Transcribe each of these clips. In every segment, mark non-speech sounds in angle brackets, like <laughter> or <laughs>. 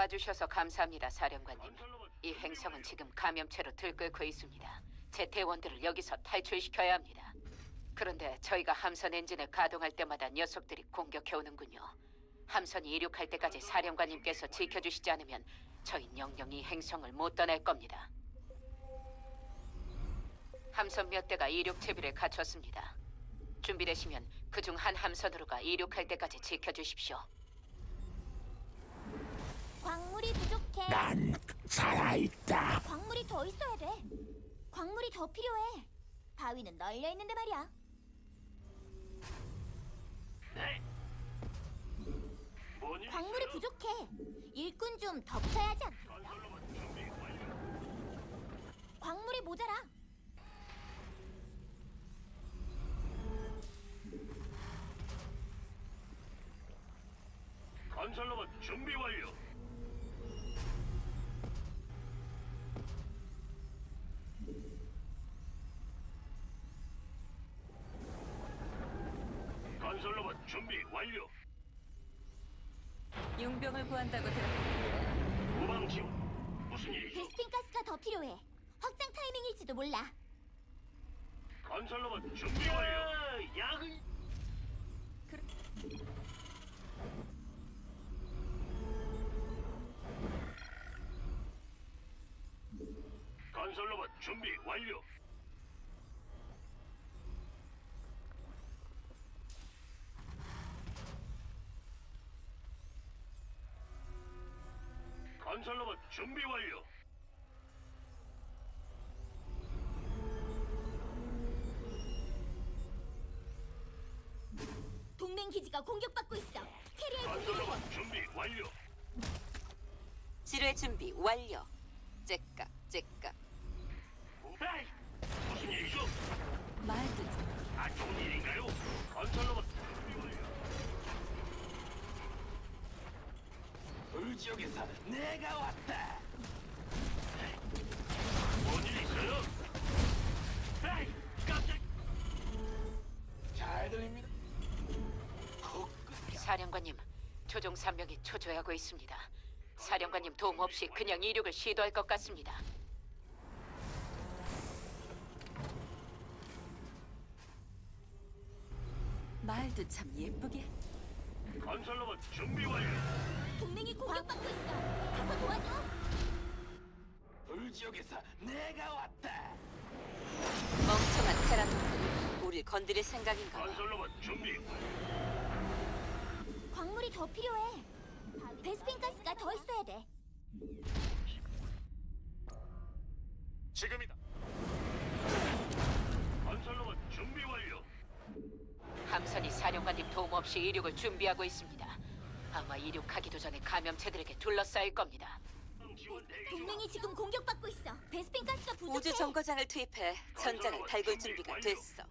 와주셔서 감사합니다, 사령관님. 이 행성은 지금 감염체로 들끓고 있습니다. 제 대원들을 여기서 탈출시켜야 합니다. 그런데 저희가 함선 엔진을 가동할 때마다 녀석들이 공격해 오는군요. 함선이 이륙할 때까지 사령관님께서 지켜주시지 않으면 저희 영영 이 행성을 못 떠날 겁니다. 함선 몇 대가 이륙 채비를 갖췄습니다. 준비되시면 그 중 한 함선으로가 이륙할 때까지 지켜주십시오. 광물이 부족해. 난 살아있다. 광물이 더 있어야 돼. 광물이 더 필요해. 바위는 널려 있는데 말이야. 네. 뭔 일? 광물이 부족해. 일꾼 좀? 건설로봇 준비 완료. 광물이 모자라. 건설로봇 준비 완료. 건설로봇 준비 완료. 용병을 구한다고 들었는데 후방 지원. 무슨 일이죠? 베스핀 가스가 더 필요해. 확장 타이밍일지도 몰라. 건설로봇 준비 완료. 야근. 건설로봇 준비 완료. 준비 완료. 동맹 기지가 공격받고 있어. 준비를 해. 건설로봇 준비 완료. 지뢰 준비 완료. 째깍 째깍 에이, 무슨 일이죠? 말도 좀 안 좋은 일인가요? 건설로봇 준비 완료. 불지역에서 내가 왔다. 뭔일 있어요? 에이, 깜짝. 잘 들립니다. 코끝 사령관님, 조종 3명이 초조해하고 있습니다. 사령관님 도움 없이 그냥 이륙을 시도할 것 같습니다. 말도 참 예쁘게 건설로봇 준비 완료. 동맹이 공격받고 있어. 가서 도와줘. 불지역에서 내가 왔다. 멍청한 테라노들 우릴 건드릴 생각인가 봐. 건설로봇 준비. 광물이 더 필요해. 베스핀 가스가 더 있어야 돼. 지금이다. 건설로봇 준비 완료. 함선이 사령관님 도움 없이 이륙을 준비하고 있습니다. 아마 이륙하기도 전에 감염체들에게 둘러싸일 겁니다. 동맹이 지금 공격받고 있어. 베스핀 가스가 부족해. 우주 정거장을 투입해 전장을 달굴 준비가 됐어.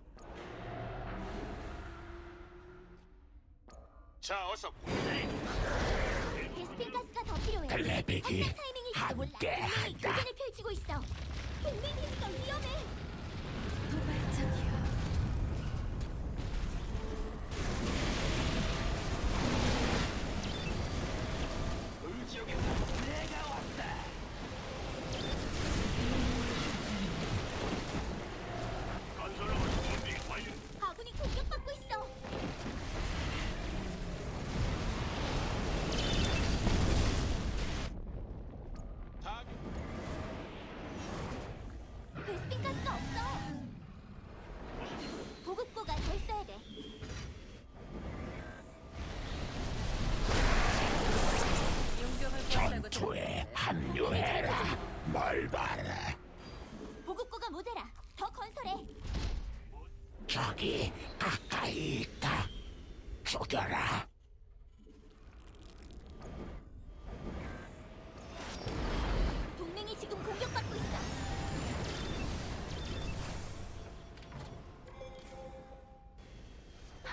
자, 어서 베스핀 가스가 더 필요해. 타이밍일지도 몰라. 동맹이 함께한다. 교전을 펼치고 있어. 동맹 기지가 위험해.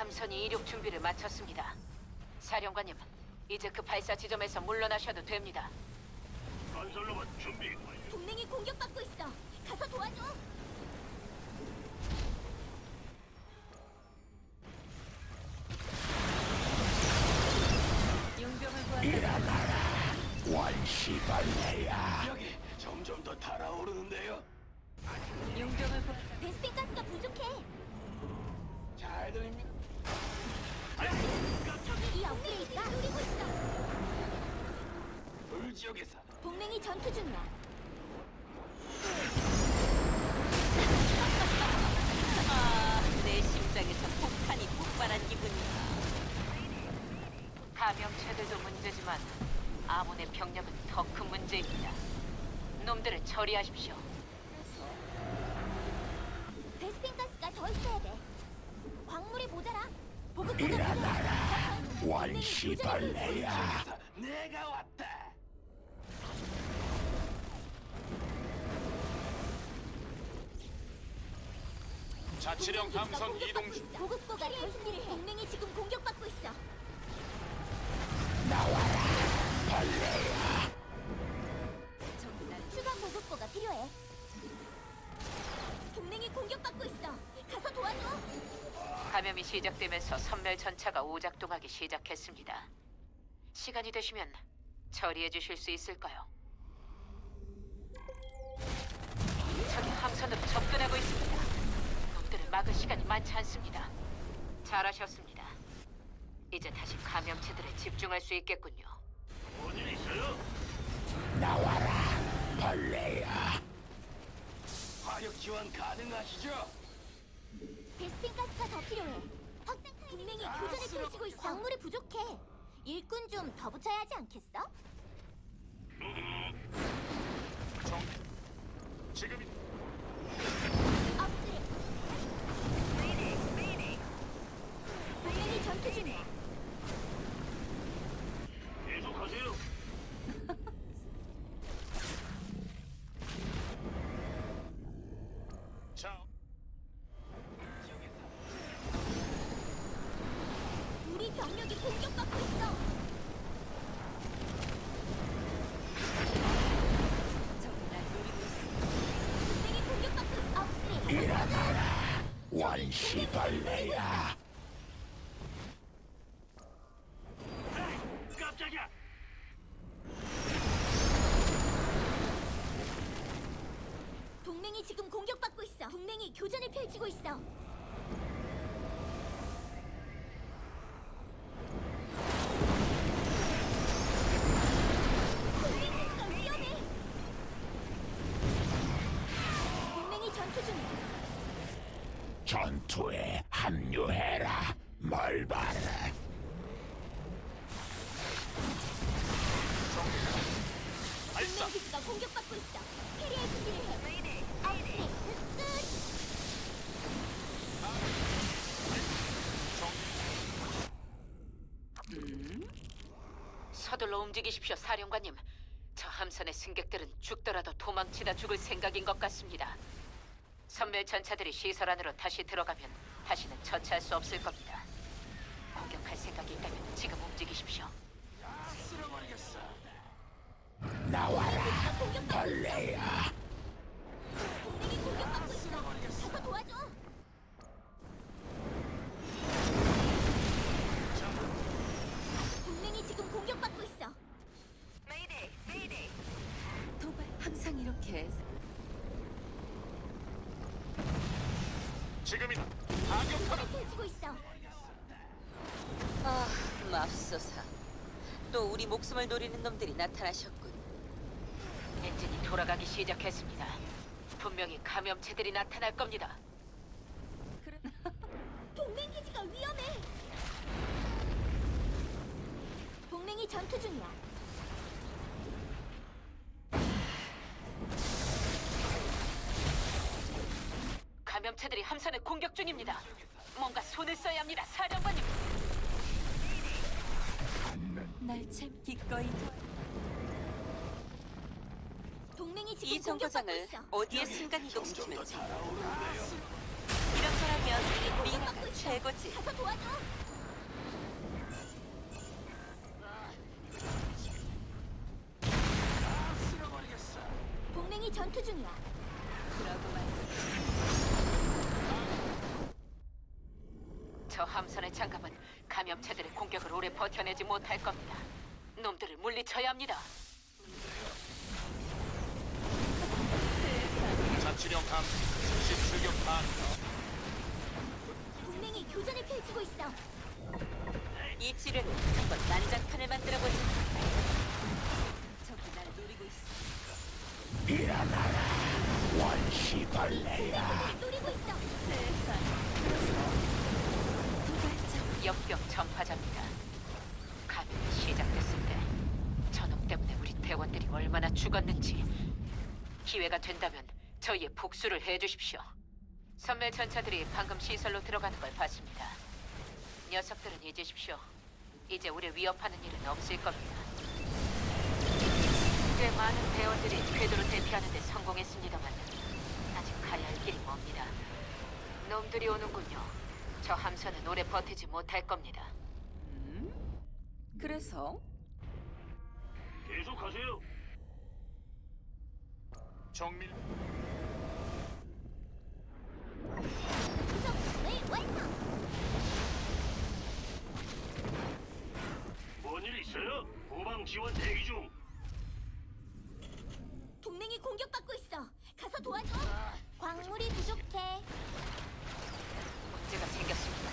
함선이 이륙 준비를 마쳤습니다. 사령관님, 이제 그 발사 지점에서 물러나셔도 됩니다. 건설로봇 준비 완료. 동맹이 공격받고 있어. 가서 도와줘. 용병을. 원 원시벌레야. 여기 점점 더 달아오르는데요. 용병을 보 베스핀 가스가 부족해. 잘 들립니다. 이 업그레이드가 노리고 있어. 불 지역에서 동맹이 전투 중이야. 아, 내 심장에서 폭탄이 폭발한 기분이야. 감염체들도 문제지만 아몬의 병력은 더 큰 문제입니다. 놈들을 처리하십시오. 베스핀 가스가 더 있어야 돼. 광물이 모자라. 보급고가 일어나라, 원시벌레야. 내가 왔다. 자치령 함선 이동 중. 보급고가 더 있어. 동맹이 지금 공격받고 있어. 나와라, 벌레야. 추가 보급고가 필요해. 동맹이 공격받고 있어. 가서 도와줘. 감염이 시작되면서 선멸 전차가 오작동하기 시작했습니다. 시간이 되시면 처리해 주실 수 있을까요? 적이 함선으로 접근하고 있습니다. 놈들을 막을 시간이 많지 않습니다. 잘하셨습니다. 이제 다시 감염체들에 집중할 수 있겠군요. 뭔일 있어요? 나와라, 벌레야. 화력 지원 가능하시죠? 베스핀 가스가 더 필요해. 확장 동맹이 교전을 펼치고 있어. 광물이 부족해. 일꾼 좀 더 붙여야 하지 않겠어? 정. 지금 업그레이드. 동맹이 전투 중이야. 계속하세요. 자. 우리 원시벌레야. 동맹이 지금 공격받고 있어. 동맹이 교전을 펼치고 있어. 동맹 기지가 위험해. 동맹이 전투 중이야. 전투에 합류해라, 뭘 봐라. 동맹 기지가 공격받고 있어. 캐리할 준비를 해. 업그레이드 끝. 서둘러 움직이십시오, 사령관님. 저 함선의 승객들은 죽더라도 도망치다 죽을 생각인 것 같습니다. 선멸 전차들이 시설 안으로 다시 들어가면 다시는 처치할 수 없을 겁니다. 공격할 생각이 있다면 지금 움직이십시오. 쓸어버리겠어. 나와라. 벌레야. 지금이다. 타격하라. 펼치고 있어. 아, 맙소사. 또 우리 목숨을 노리는 놈들이 나타나셨군. 엔진이 돌아가기 시작했습니다. 분명히 감염체들이 나타날 겁니다. <laughs> 동맹 기지가 위험해. 동맹이 전투 중이야. 감염체들이 함선을 공격 중입니다. 뭔가 손을 써야 합니다, 사령관님. 날참 기꺼이 도와. 동맹이 지금 이 공격받고 정거장을 있어. 어디에 순간 이동시키면 지 달아오르는데요. 이렇게 하면 미나가 최고지. 가서 도와줘. 동맹이 전투 중이야. 그러고 말고 함선의 장갑은 감염체들의 공격을 오래 버텨내지 못할 겁니다. 놈들을 물리쳐야 합니다. 자치령 감 수신 출격 반 동맹이 교전을 펼치고 있어. 이 지뢰로 한번 난장판을 만들어 보자. 적이 날 노리고 있어. 일어나라 원시벌레야. 그 역병 전파자입니다. 감염이 시작됐을 때 저놈 때문에 우리 대원들이 얼마나 죽었는지 기회가 된다면 저희의 복수를 해주십시오. 선멸 전차들이 방금 시설로 들어가는 걸 봤습니다. 녀석들은 잊으십시오. 이제 우리 위협하는 일은 없을 겁니다. 꽤 많은 대원들이 궤도를 대피하는 데 성공했습니다만 아직 가야 할 길이 멉니다. 놈들이 오는군요. 저 함선은 오래 버티지 못할 겁니다. 그래서 계속하세요 정밀 완성. 뭔 일 있어요? 후방 지원 대기 중 동맹이 공격받고 있어. 가서 도와줘. 광물이 부족해. 문제가 생겼습니다.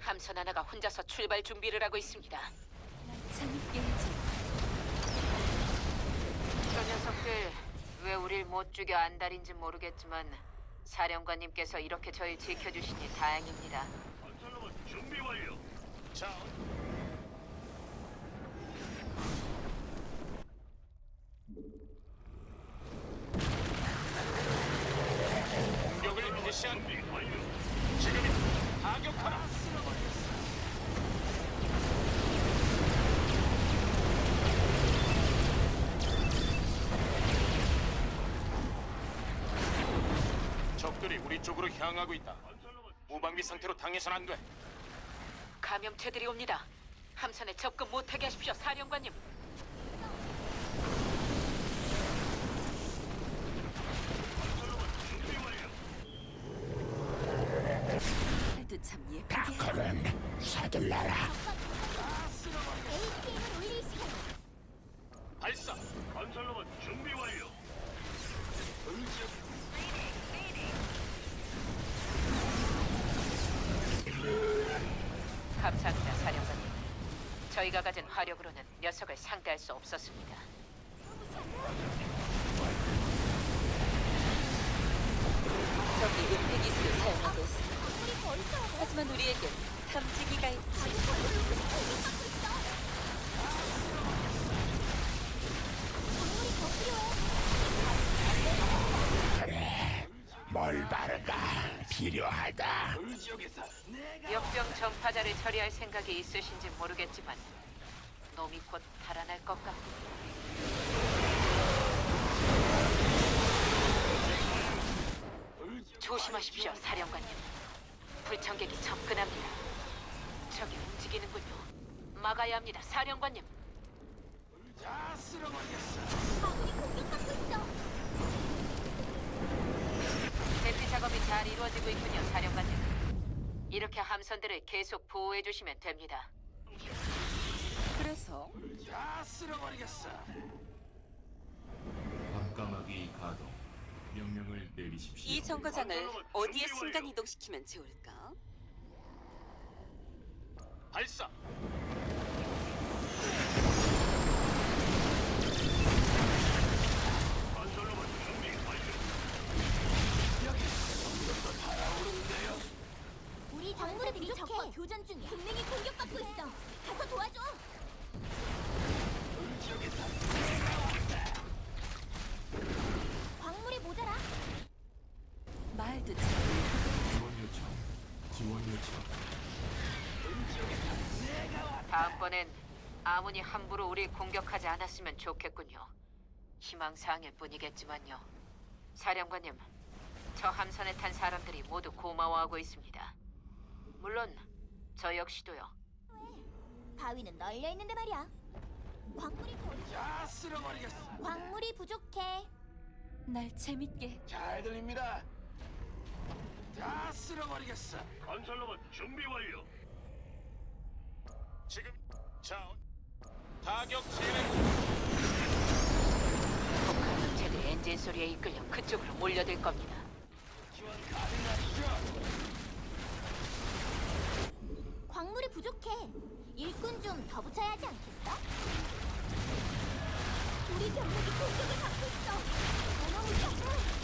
함선 하나가 혼자서 출발 준비를 하고 있습니다. 재밌게 해줘. 저 녀석들 왜 우릴 못 죽여 안달인지 모르겠지만 사령관님께서 이렇게 저희 지켜주시니 다행입니다. 건설로봇 준비 완료 자 공격을 개시한 준비 완료 지금이 타격하라 적들이 우리 쪽으로 향하고 있다. 무방비 상태로 당해선 안 돼. 감염체들이 옵니다. 함선에 접근 못하게 하십시오, 사령관님. 해도 참 예쁘게. 다크는 서둘러라 화력으로는 녀석을 상대할 수 없었습니다. 저기 은폐기술을 사용하고 벌써 오네. 하지만 우리에겐 탐지기가 있지. 광물이 더 필요해. 그래 멀바르가 필요하다 역병 전파자를 처리할 생각이 있으신지 모르겠지만 놈이 곧 달아날 것 같군요. 조심하십시오, 사령관님. 불청객이 접근합니다. 저기 움직이는군요. 막아야 합니다, 사령관님. 다 쓸어버리겠어. 아군이 공격받고 있어. 대피 작업이 잘 이루어지고 있군요, 사령관님. 이렇게 함선들을 계속 보호해 주시면 됩니다. 그래서 다 쓸어버리겠어. 밤까마귀 가동 명령을 내리십시오. 이 정거장을 어디에 순간 이동시키면 좋을까? 발사. 건설로봇 준비 완료. 우리 광물이 적과 교전 중이야. 동맹이 공격받고 있어. 다음번엔 아무니 함부로 우리 공격하지 않았으면 좋겠군요. 희망사항일 뿐이겠지만요. 사령관님, 저 함선에 탄 사람들이 모두 고마워하고 있습니다. 물론 저 역시도요. 바위는 널려 있는데 말이야. 광물이 다 쓸어버리겠어. 광물이 부족해. 날 재밌게. 잘 들립니다. 다 쓸어버리겠어. 건설로봇 준비 완료. 지금 자 타격 진행. 폭감염체들이 엔진 엔진 소리에 이끌려 그쪽으로 몰려들 겁니다. 광물이 부족해. 일꾼 좀 더 붙여야 하지 않겠어? 우리 병력이 공격을 받고 있어. 너무 무서워.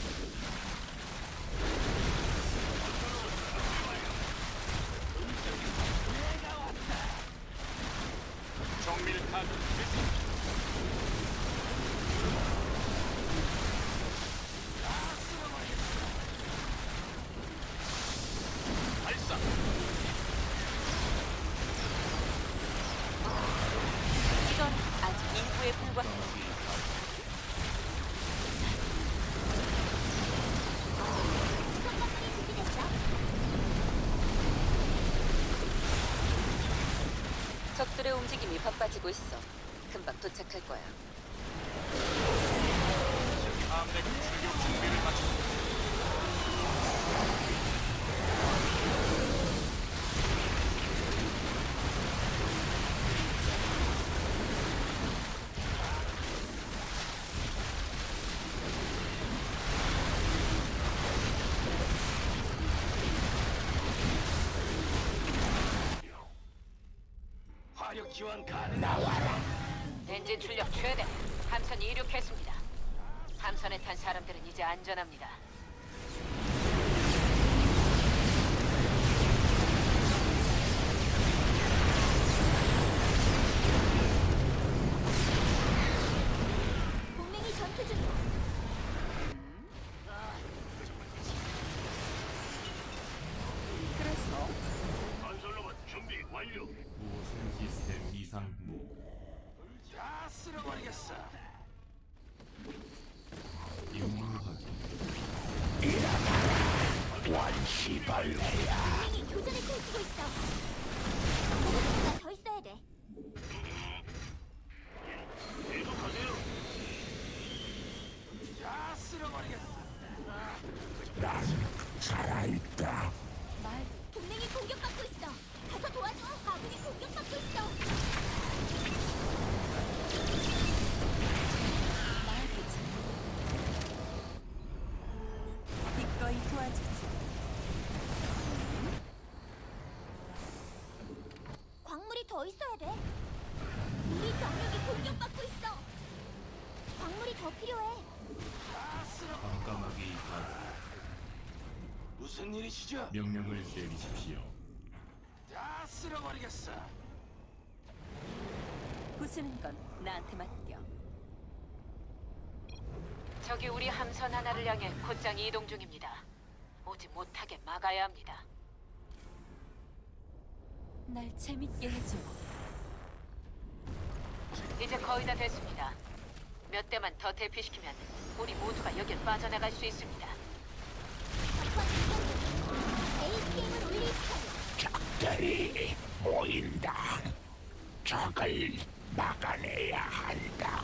정밀 카드 발사. 이건 아직 일부에 불과합니다. 우선 건물이 준비됐어. 적들의 움직임이 바 빠지고 있어. 금방 도착할 거야. 엔진 출력 최대. 함선이 이륙했습니다. 함선에 탄 사람들은 이제 안전합니다. 동맹이 전투 중이야. 더 있어야 돼. 우리 병력이 공격받고 있어. 광물이 더 필요해. 깜깜하기 가동 무슨 일이시죠? 명령을 내리십시오 다 쓸어버리겠어. 부수는 건 나한테 맡겨. 저기 우리 함선 하나를 향해 곧장 이동 중입니다. 오지 못하게 막아야 합니다. 날 재밌게 해줘. 이제 거의 다 됐습니다. 몇 대만 더 대피시키면 우리 모두가 여길 빠져나갈 수 있습니다. 적과 공격. APM을 올릴 시간이야. 적들이 모인다 적을 막아내야 한다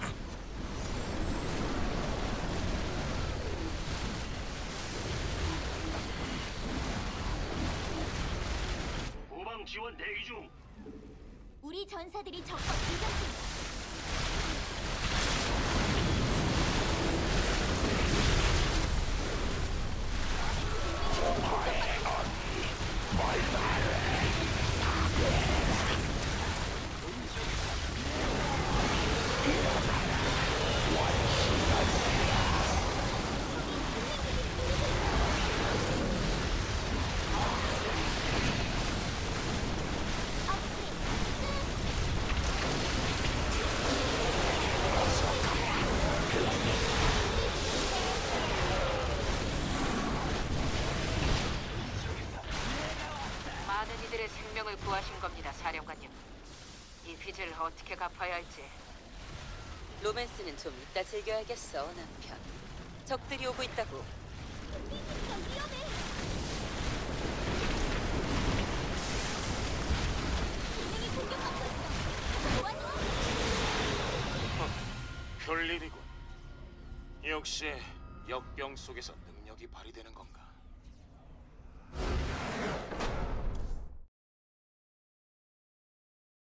후방 지원 대기 중. 우리 전사들이 적과 교전 중이야. 이들의 생명을 구하신 겁니다, 사령관님. 이 빚을 어떻게 갚아야 할지 로맨스는 좀 이따 즐겨야겠어, 남편. 적들이 오고 있다고. 이거 위험해. 동맹이 공격받고 있어. 가서 도와줘. 별일이군. 역시 역병 속에서 능력이 발휘되는 건가?